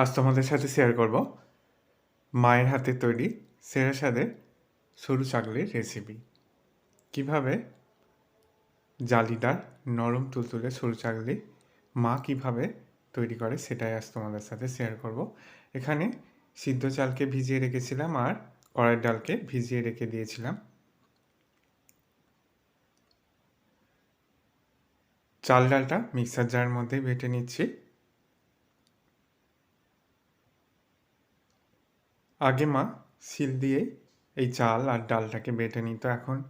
আজ তোমাদের সাথে শেয়ার করব। মায়ের হাতে তৈরি সেরা স্বাদের সরু চাকলির রেসিপি কীভাবে জালিদার নরম তুলতুলে সরু চাকলি মা কীভাবে তৈরি করে সেটাই আজ তোমাদের সাথে শেয়ার করব। এখানে সিদ্ধ চালকে ভিজিয়ে রেখেছিলাম আর কড়াইয়ের ডালকে ভিজিয়ে রেখে দিয়েছিলাম। চাল ডালটা মিক্সার জারের মধ্যে বেটে নিচ্ছি। আগে মা শিল দিয়ে এই চাল আর ডালটাকে বেটে নিত। এখন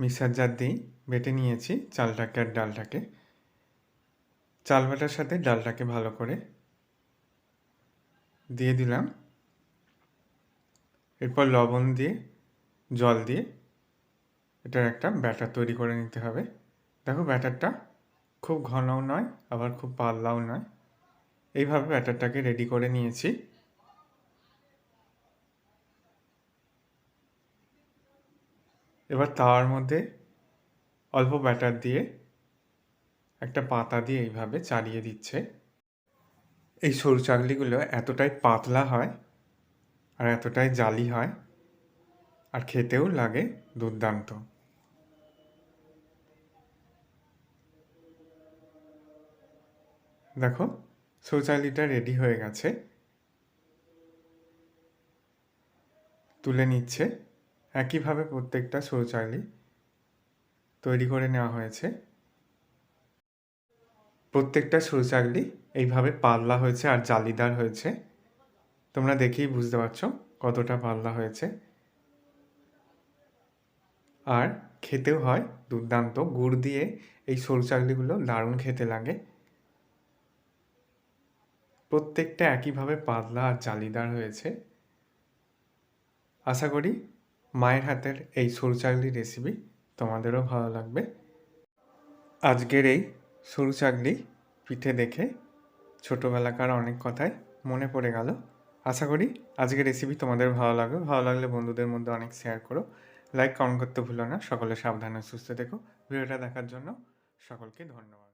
মিক্সার জার দিয়েই বেটে নিয়েছি চালটাকে আর ডালটাকে। চাল বাটার সাথে ডালটাকে ভালো করে দিয়ে দিলাম। এরপর লবণ দিয়ে, জল দিয়ে এটার একটা ব্যাটার তৈরি করে নিতে হবে। দেখো ব্যাটারটা খুব ঘনও নয়, আবার খুব পাতলাও নয়। এইভাবে ব্যাটারটাকে রেডি করে নিয়েছি। এবার তাওয়ার মধ্যে অল্প ব্যাটার দিয়ে একটা পাতা দিয়ে এইভাবে চালিয়ে দিচ্ছে। এই সরু চাকলিগুলো এতটাই পাতলা হয় আর এতটাই জালি হয় আর খেতেও লাগে দুর্দান্ত। দেখো শৌচালিটা রেডি হয়ে গেছে। তুলে নিচ্ছে। একইভাবে প্রত্যেকটা শৌচালয় তৈরি করে নেওয়া হয়েছে। প্রত্যেকটা শৌচালয় এইভাবে পাল্লা হয়েছে আর জালিদার হয়েছে। তোমরা দেখেই বুঝতে পারছ কতটা পাল্লা হয়েছে। আর খেতেও হয় দুর্দান্ত। গুড় দিয়ে এই সরু দারুণ খেতে লাগে। প্রত্যেকটা একইভাবে পাতলা আর জালিদার হয়েছে। আশা করি মায়ের হাতের এই সরু রেসিপি তোমাদেরও ভালো লাগবে। আজকের এই সরু চাকলি পিঠে দেখে ছোটোবেলাকার অনেক কথাই মনে পড়ে গেল। আশা করি আজকের রেসিপি তোমাদের ভালো লাগবে। ভালো লাগলে বন্ধুদের মধ্যে অনেক শেয়ার করো। লাইক কমেন্ট করতে ভুলো না। সকলে সাবধানে সুস্থ থেকো। ভিডিওটা দেখার জন্য সকলকে ধন্যবাদ।